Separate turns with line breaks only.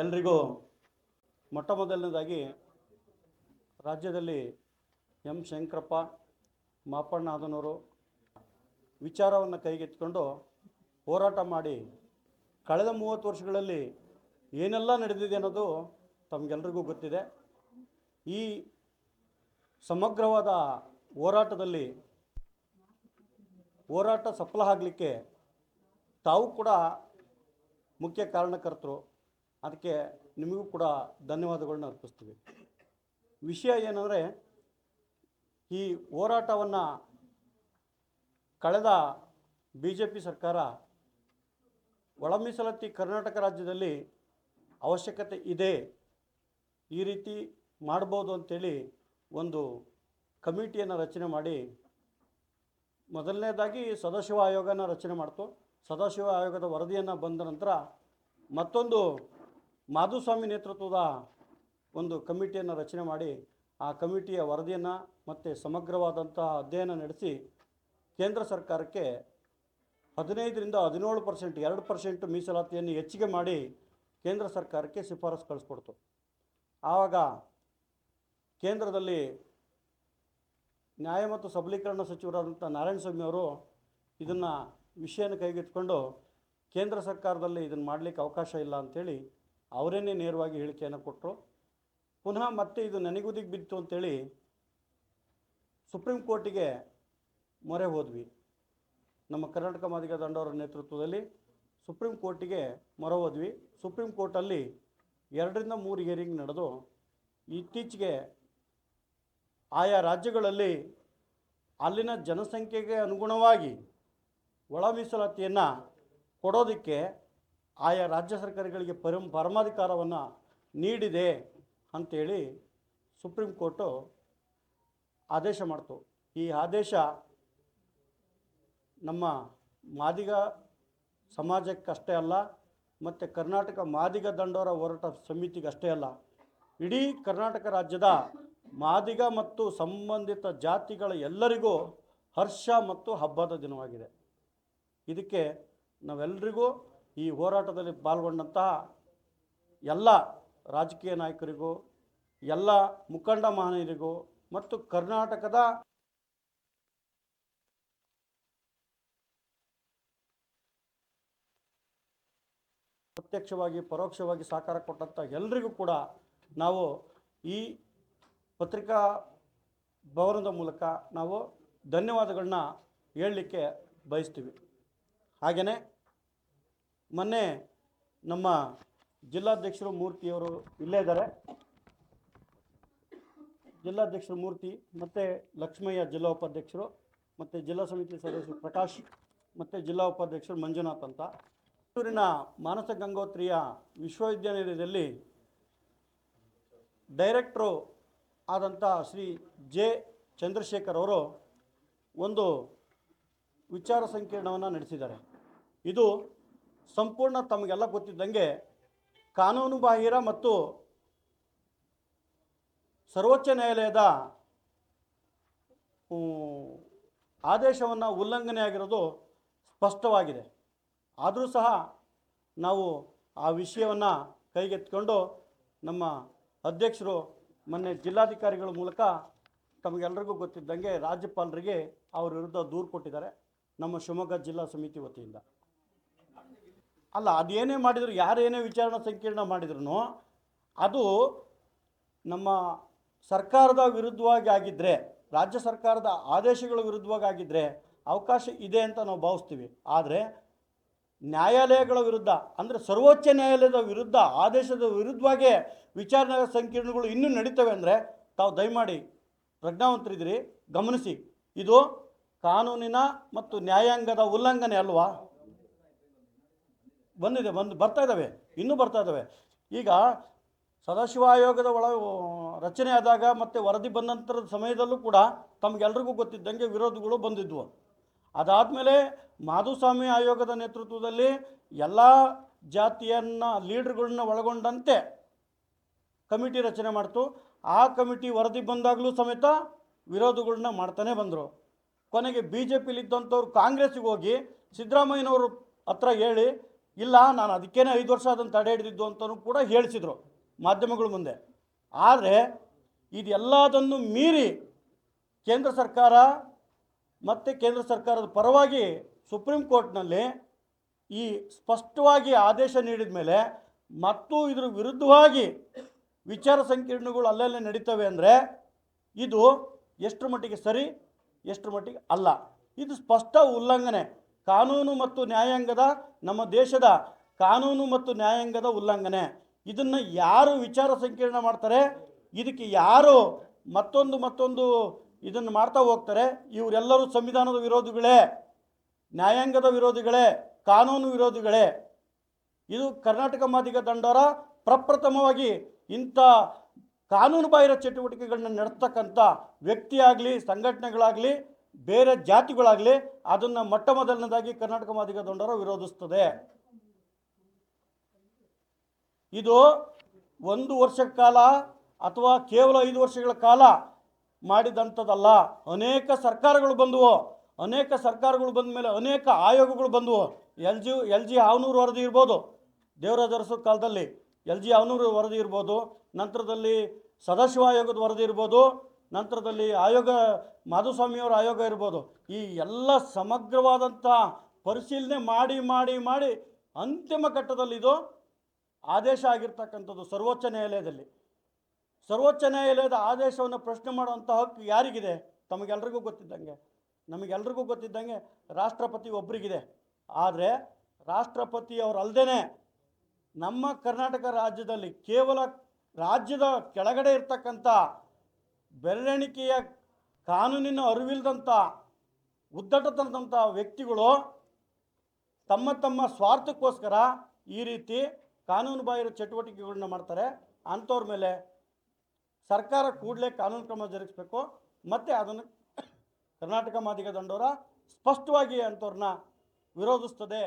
ಎಲ್ರಿಗೂ ಮೊಟ್ಟ ಮೊದಲನೇದಾಗಿ ರಾಜ್ಯದಲ್ಲಿ ಎಂ ಶಂಕರಪ್ಪ ಮಾಪಣ್ಣಾದನವರು ವಿಚಾರವನ್ನು ಕೈಗೆತ್ತಿಕೊಂಡು ಹೋರಾಟ ಮಾಡಿ ಕಳೆದ ಮೂವತ್ತು ವರ್ಷಗಳಲ್ಲಿ ಏನೆಲ್ಲ ನಡೆದಿದೆ ಅನ್ನೋದು ತಮಗೆಲ್ರಿಗೂ ಗೊತ್ತಿದೆ. ಈ ಸಮಗ್ರವಾದ ಹೋರಾಟದಲ್ಲಿ ಹೋರಾಟ ಸಫಲ ಆಗಲಿಕ್ಕೆ ತಾವು ಕೂಡ ಮುಖ್ಯ ಕಾರಣಕರ್ತರು. ಅದಕ್ಕೆ ನಿಮಗೂ ಕೂಡ ಧನ್ಯವಾದಗಳನ್ನ ಅರ್ಪಿಸ್ತೀವಿ. ವಿಷಯ ಏನಂದರೆ, ಈ ಹೋರಾಟವನ್ನು ಕಳೆದ ಬಿ ಜೆ ಪಿ ಸರ್ಕಾರ ಒಳ ಕರ್ನಾಟಕ ರಾಜ್ಯದಲ್ಲಿ ಅವಶ್ಯಕತೆ ಇದೆ, ಈ ರೀತಿ ಮಾಡ್ಬೋದು ಅಂತೇಳಿ ಒಂದು ಕಮಿಟಿಯನ್ನು ರಚನೆ ಮಾಡಿ, ಮೊದಲನೇದಾಗಿ ಸದಾಶಿವ ಆಯೋಗನ ರಚನೆ ಮಾಡ್ತು. ಸದಾಶಿವ ಆಯೋಗದ ವರದಿಯನ್ನು ಬಂದ ನಂತರ ಮತ್ತೊಂದು ಮಾಧುಸ್ವಾಮಿ ನೇತೃತ್ವದ ಒಂದು ಕಮಿಟಿಯನ್ನು ರಚನೆ ಮಾಡಿ ಆ ಕಮಿಟಿಯ ವರದಿಯನ್ನು ಮತ್ತು ಸಮಗ್ರವಾದಂತಹ ಅಧ್ಯಯನ ನಡೆಸಿ ಕೇಂದ್ರ ಸರ್ಕಾರಕ್ಕೆ ಹದಿನೈದರಿಂದ ಹದಿನೇಳು ಪರ್ಸೆಂಟ್ ಎರಡು ಪರ್ಸೆಂಟ್ ಮೀಸಲಾತಿಯನ್ನು ಹೆಚ್ಚಿಗೆ ಮಾಡಿ ಕೇಂದ್ರ ಸರ್ಕಾರಕ್ಕೆ ಶಿಫಾರಸು ಕಳಿಸ್ಕೊಡ್ತು. ಆವಾಗ ಕೇಂದ್ರದಲ್ಲಿ ನ್ಯಾಯ ಮತ್ತು ಸಬಲೀಕರಣ ಸಚಿವರಾದಂಥ ನಾರಾಯಣಸ್ವಾಮಿ ಅವರು ಇದನ್ನು ವಿಷಯನ ಕೈಗೆತ್ತಿಕೊಂಡು ಕೇಂದ್ರ ಸರ್ಕಾರದಲ್ಲಿ ಇದನ್ನು ಮಾಡಲಿಕ್ಕೆ ಅವಕಾಶ ಇಲ್ಲ ಅಂಥೇಳಿ ಅವರೇನೇ ನೇರವಾಗಿ ಹೇಳಿಕೆಯನ್ನು ಕೊಟ್ಟರು. ಪುನಃ ಮತ್ತೆ ಇದು ನನಗುದಿಗೆ ಬಿತ್ತು ಅಂತೇಳಿ ಸುಪ್ರೀಂ ಕೋರ್ಟಿಗೆ ಮೊರೆ ಹೋದ್ವಿ. ನಮ್ಮ ಕರ್ನಾಟಕ ಮಾದಿಗ ದಂಡವರ ನೇತೃತ್ವದಲ್ಲಿ ಸುಪ್ರೀಂ ಕೋರ್ಟಿಗೆ ಮೊರೆ ಹೋದ್ವಿ. ಸುಪ್ರೀಂ ಕೋರ್ಟಲ್ಲಿ ಎರಡರಿಂದ ಮೂರು ಹಿಯರಿಂಗ್ ನಡೆದು ಇತ್ತೀಚೆಗೆ ಆಯಾ ರಾಜ್ಯಗಳಲ್ಲಿ ಅಲ್ಲಿನ ಜನಸಂಖ್ಯೆಗೆ ಅನುಗುಣವಾಗಿ ಒಳ ಮೀಸಲಾತಿಯನ್ನು ಕೊಡೋದಕ್ಕೆ ಆಯಾ ರಾಜ್ಯ ಸರ್ಕಾರಗಳಿಗೆ ಪರಂ ಪರಮಾಧಿಕಾರವನ್ನು ನೀಡಿದೆ ಅಂಥೇಳಿ ಸುಪ್ರೀಂ ಕೋರ್ಟು ಆದೇಶ ಮಾಡ್ತು. ಈ ಆದೇಶ ನಮ್ಮ ಮಾದಿಗ ಸಮಾಜಕ್ಕಷ್ಟೇ ಅಲ್ಲ, ಮತ್ತು ಕರ್ನಾಟಕ ಮಾದಿಗ ದಂಡೋರ ಹೋರಾಟ ಸಮಿತಿಗಷ್ಟೇ ಅಲ್ಲ, ಇಡೀ ಕರ್ನಾಟಕ ರಾಜ್ಯದ ಮಾದಿಗ ಮತ್ತು ಸಂಬಂಧಿತ ಜಾತಿಗಳ ಎಲ್ಲರಿಗೂ ಹರ್ಷ ಮತ್ತು ಹಬ್ಬದ ದಿನವಾಗಿದೆ. ಇದಕ್ಕೆ ನಾವೆಲ್ಲರಿಗೂ ಈ ಹೋರಾಟದಲ್ಲಿ ಪಾಲ್ಗೊಂಡಂತಹ ಎಲ್ಲ ರಾಜಕೀಯ ನಾಯಕರಿಗೂ, ಎಲ್ಲ ಮುಖಂಡ ಮಹನೀಯರಿಗೂ ಮತ್ತು ಕರ್ನಾಟಕದ ಪ್ರತ್ಯಕ್ಷವಾಗಿ, ಪರೋಕ್ಷವಾಗಿ ಸಹಕಾರ ಕೊಟ್ಟಂಥ ಎಲ್ರಿಗೂ ಕೂಡ ನಾವು ಈ ಪತ್ರಿಕಾ ಭವನದ ಮೂಲಕ ನಾವು ಧನ್ಯವಾದಗಳನ್ನ ಹೇಳಲಿಕ್ಕೆ ಬಯಸ್ತೀವಿ. ಹಾಗೆಯೇ ಮೊನ್ನೆ ನಮ್ಮ ಜಿಲ್ಲಾಧ್ಯಕ್ಷರು ಮೂರ್ತಿಯವರು ಇಲ್ಲೇ ಇದ್ದಾರೆ. ಜಿಲ್ಲಾಧ್ಯಕ್ಷರು ಮೂರ್ತಿ, ಮತ್ತು ಲಕ್ಷ್ಮಯ್ಯ ಜಿಲ್ಲಾ ಉಪಾಧ್ಯಕ್ಷರು, ಮತ್ತು ಜಿಲ್ಲಾ ಸಮಿತಿ ಸದಸ್ಯರು ಪ್ರಕಾಶ್, ಮತ್ತು ಜಿಲ್ಲಾ ಉಪಾಧ್ಯಕ್ಷರು ಮಂಜುನಾಥ್ ಅಂತ. ಮೈಸೂರಿನ ಮಾನಸ ಗಂಗೋತ್ರಿಯ ವಿಶ್ವವಿದ್ಯಾನಿಲಯದಲ್ಲಿ ಡೈರೆಕ್ಟ್ರು ಆದಂಥ ಶ್ರೀ ಜೆ ಚಂದ್ರಶೇಖರ್ ಅವರು ಒಂದು ವಿಚಾರ ಸಂಕಿರಣವನ್ನು ನಡೆಸಿದ್ದಾರೆ. ಇದು ಸಂಪೂರ್ಣ ತಮಗೆಲ್ಲ ಗೊತ್ತಿದ್ದಂಗೆ ಕಾನೂನು ಬಾಹಿರ ಮತ್ತು ಸರ್ವೋಚ್ಚ ನ್ಯಾಯಾಲಯದ ಆದೇಶವನ್ನು ಉಲ್ಲಂಘನೆ ಆಗಿರೋದು ಸ್ಪಷ್ಟವಾಗಿದೆ. ಆದರೂ ಸಹ ನಾವು ಆ ವಿಷಯವನ್ನು ಕೈಗೆತ್ತಿಕೊಂಡು ನಮ್ಮ ಅಧ್ಯಕ್ಷರು, ಮೊನ್ನೆ ಜಿಲ್ಲಾಧಿಕಾರಿಗಳ ಮೂಲಕ ತಮಗೆಲ್ಲರಿಗೂ ಗೊತ್ತಿದ್ದಂಗೆ ರಾಜ್ಯಪಾಲರಿಗೆ ಅವರ ವಿರುದ್ಧ ದೂರು ಕೊಟ್ಟಿದ್ದಾರೆ ನಮ್ಮ ಶಿವಮೊಗ್ಗ ಜಿಲ್ಲಾ ಸಮಿತಿ ವತಿಯಿಂದ. ಅಲ್ಲ ಅದೇನೇ ಮಾಡಿದ್ರು ಯಾರೇನೇ ವಿಚಾರಣಾ ಸಂಕೀರ್ಣ ಮಾಡಿದ್ರು ಅದು ನಮ್ಮ ಸರ್ಕಾರದ ವಿರುದ್ಧವಾಗಿ ಆಗಿದ್ದರೆ ರಾಜ್ಯ ಸರ್ಕಾರದ ಆದೇಶಗಳ ವಿರುದ್ಧವಾಗಿ ಆಗಿದ್ದರೆ ಅವಕಾಶ ಇದೆ ಅಂತ ನಾವು ಭಾವಿಸ್ತೀವಿ. ಆದರೆ ನ್ಯಾಯಾಲಯಗಳ ವಿರುದ್ಧ, ಅಂದರೆ ಸರ್ವೋಚ್ಚ ನ್ಯಾಯಾಲಯದ ವಿರುದ್ಧ ಆದೇಶದ ವಿರುದ್ಧವಾಗೇ ವಿಚಾರಣಾ ಸಂಕೀರ್ಣಗಳು ಇನ್ನೂ ನಡೀತವೆ ಅಂದರೆ ತಾವು ದಯಮಾಡಿ ಪ್ರಜ್ಞಾವಂತರಿದ್ದೀರಿ, ಗಮನಿಸಿ. ಇದು ಕಾನೂನಿನ ಮತ್ತು ನ್ಯಾಯಾಂಗದ ಉಲ್ಲಂಘನೆ ಅಲ್ವಾ? ಬಂದಿದೆ, ಬಂದು, ಬರ್ತಾ ಇದ್ದಾವೆ ಇನ್ನೂ ಬರ್ತಾ ಇದ್ದಾವೆ ಈಗ ಸದಾಶಿವ ಆಯೋಗದ ಒಳ ರಚನೆ ಆದಾಗ ಮತ್ತು ವರದಿ ಬಂದ ನಂತರದ ಸಮಯದಲ್ಲೂ ಕೂಡ ತಮಗೆಲ್ರಿಗೂ ಗೊತ್ತಿದ್ದಂಗೆ ವಿರೋಧಗಳು ಬಂದಿದ್ವು. ಅದಾದಮೇಲೆ ಮಾಧುಸ್ವಾಮಿ ಆಯೋಗದ ನೇತೃತ್ವದಲ್ಲಿ ಎಲ್ಲ ಜಾತಿಯನ್ನು, ಲೀಡ್ರ್ಗಳನ್ನ ಒಳಗೊಂಡಂತೆ ಕಮಿಟಿ ರಚನೆ ಮಾಡ್ತು. ಆ ಕಮಿಟಿ ವರದಿ ಬಂದಾಗಲೂ ಸಮೇತ ವಿರೋಧಗಳನ್ನ ಮಾಡ್ತಾನೆ ಬಂದರು. ಕೊನೆಗೆ ಬಿ ಜೆ ಪಿಲಿದ್ದಂಥವ್ರು ಕಾಂಗ್ರೆಸ್ಸಿಗೆ ಹೋಗಿ ಸಿದ್ದರಾಮಯ್ಯನವರು ಹತ್ರ ಹೇಳಿ ಇಲ್ಲ, ನಾನು ಅದಕ್ಕೇನೆ ಐದು ವರ್ಷ ಅದನ್ನು ತಡೆ ಹಿಡಿದಿದ್ದು ಅಂತಲೂ ಕೂಡ ಹೇಳಿಸಿದರು ಮಾಧ್ಯಮಗಳ ಮುಂದೆ. ಆದರೆ ಇದೆಲ್ಲದನ್ನು ಮೀರಿ ಕೇಂದ್ರ ಸರ್ಕಾರ ಮತ್ತು ಕೇಂದ್ರ ಸರ್ಕಾರದ ಪರವಾಗಿ ಸುಪ್ರೀಂ ಕೋರ್ಟ್ನಲ್ಲಿ ಈ ಸ್ಪಷ್ಟವಾಗಿ ಆದೇಶ ನೀಡಿದ ಮೇಲೆ ಮತ್ತು ಇದರ ವಿರುದ್ಧವಾಗಿ ವಿಚಾರ ಸಂಕಿರಣಗಳು ಅಲ್ಲಲ್ಲೇ ನಡೀತವೆ ಅಂದರೆ ಇದು ಎಷ್ಟರ ಮಟ್ಟಿಗೆ ಸರಿ, ಎಷ್ಟರ ಮಟ್ಟಿಗೆ ಅಲ್ಲ. ಇದು ಸ್ಪಷ್ಟ ಉಲ್ಲಂಘನೆ. ಕಾನೂನು ಮತ್ತು ನ್ಯಾಯಾಂಗದ ನಮ್ಮ ದೇಶದ ಕಾನೂನು ಮತ್ತು ನ್ಯಾಯಾಂಗದ ಉಲ್ಲಂಘನೆ. ಇದನ್ನು ಯಾರು ವಿಚಾರ ಸಂಕಿರಣ ಮಾಡ್ತಾರೆ, ಇದಕ್ಕೆ ಯಾರು ಮತ್ತೊಂದು ಮತ್ತೊಂದು ಇದನ್ನು ಮಾಡ್ತಾ ಹೋಗ್ತಾರೆ, ಇವರೆಲ್ಲರೂ ಸಂವಿಧಾನದ ವಿರೋಧಿಗಳೇ, ನ್ಯಾಯಾಂಗದ ವಿರೋಧಿಗಳೇ, ಕಾನೂನು ವಿರೋಧಿಗಳೇ. ಇದು ಕರ್ನಾಟಕ ಮಾದಿಗ ದಂಡೋರ ಪ್ರಪ್ರಥಮವಾಗಿ ಇಂಥ ಕಾನೂನು ಬಾಹಿರ ಚಟುವಟಿಕೆಗಳನ್ನ ನಡೆಸ್ತಕ್ಕಂಥ ವ್ಯಕ್ತಿಯಾಗಲಿ, ಸಂಘಟನೆಗಳಾಗಲಿ ಬೇರೆ ಜಾತಿಗಳಾಗಲಿ ಅದನ್ನು ಮೊಟ್ಟ ಮೊದಲನೇದಾಗಿ ಕರ್ನಾಟಕ ಮಾದಿಗ ದೊಂಡರು ವಿರೋಧಿಸ್ತದೆ. ಇದು ಒಂದು ವರ್ಷ ಕಾಲ ಅಥವಾ ಕೇವಲ ಐದು ವರ್ಷಗಳ ಕಾಲ ಮಾಡಿದಂಥದ್ದಲ್ಲ. ಅನೇಕ ಸರ್ಕಾರಗಳು ಬಂದವು. ಅನೇಕ ಸರ್ಕಾರಗಳು ಬಂದ ಮೇಲೆ ಅನೇಕ ಆಯೋಗಗಳು ಬಂದವು. L G L G Havanur ವರದಿ ಇರ್ಬೋದು. ದೇವರಾಜ ಅರಸು ಕಾಲದಲ್ಲಿ ಎಲ್ ಜಿ ಆವನೂರು ವರದಿ ಇರ್ಬೋದು. ನಂತರದಲ್ಲಿ ಸದಾಶಿವ ಆಯೋಗದ ವರದಿ ಇರ್ಬೋದು. ನಂತರದಲ್ಲಿ ಆಯೋಗ, ಮಾಧುಸ್ವಾಮಿಯವರ ಆಯೋಗ ಇರ್ಬೋದು. ಈ ಎಲ್ಲ ಸಮಗ್ರವಾದಂಥ ಪರಿಶೀಲನೆ ಮಾಡಿ ಮಾಡಿ ಮಾಡಿ ಅಂತಿಮ ಘಟ್ಟದಲ್ಲಿ ಇದು ಆದೇಶ ಆಗಿರ್ತಕ್ಕಂಥದ್ದು ಸರ್ವೋಚ್ಚ ನ್ಯಾಯಾಲಯದಲ್ಲಿ. ಸರ್ವೋಚ್ಚ ನ್ಯಾಯಾಲಯದ ಆದೇಶವನ್ನು ಪ್ರಶ್ನೆ ಮಾಡುವಂಥ ಹಕ್ಕು ಯಾರಿಗಿದೆ? ತಮಗೆಲ್ರಿಗೂ ಗೊತ್ತಿದ್ದಂಗೆ. ನಮಗೆಲ್ರಿಗೂ ಗೊತ್ತಿದ್ದಂಗೆ ರಾಷ್ಟ್ರಪತಿ ಒಬ್ಬರಿಗಿದೆ ಆದರೆ ರಾಷ್ಟ್ರಪತಿ ಅವರಲ್ಲದೇ ನಮ್ಮ ಕರ್ನಾಟಕ ರಾಜ್ಯದಲ್ಲಿ ಕೇವಲ ರಾಜ್ಯದ ಕೆಳಗಡೆ ಇರ್ತಕ್ಕಂಥ ಬೆರಳೆಣಿಕೆಯ ಕಾನೂನಿನ ಅರಿವಿಲ್ಲದಂಥ ಉದ್ದಟತನದಂಥ ವ್ಯಕ್ತಿಗಳು ತಮ್ಮ ತಮ್ಮ ಸ್ವಾರ್ಥಕ್ಕೋಸ್ಕರ ಈ ರೀತಿ ಕಾನೂನು ಬಾಹಿರ ಚಟುವಟಿಕೆಗಳನ್ನ ಮಾಡ್ತಾರೆ. ಅಂಥವ್ರ ಮೇಲೆ ಸರ್ಕಾರ ಕೂಡಲೇ ಕಾನೂನು ಕ್ರಮ ಜರುಗಿಸಬೇಕು. ಮತ್ತು ಅದನ್ನು ಕರ್ನಾಟಕ ಮಾದಿಗ ದಂಡೋರ ಸ್ಪಷ್ಟವಾಗಿ ಅಂಥವ್ರನ್ನ ವಿರೋಧಿಸ್ತದೆ.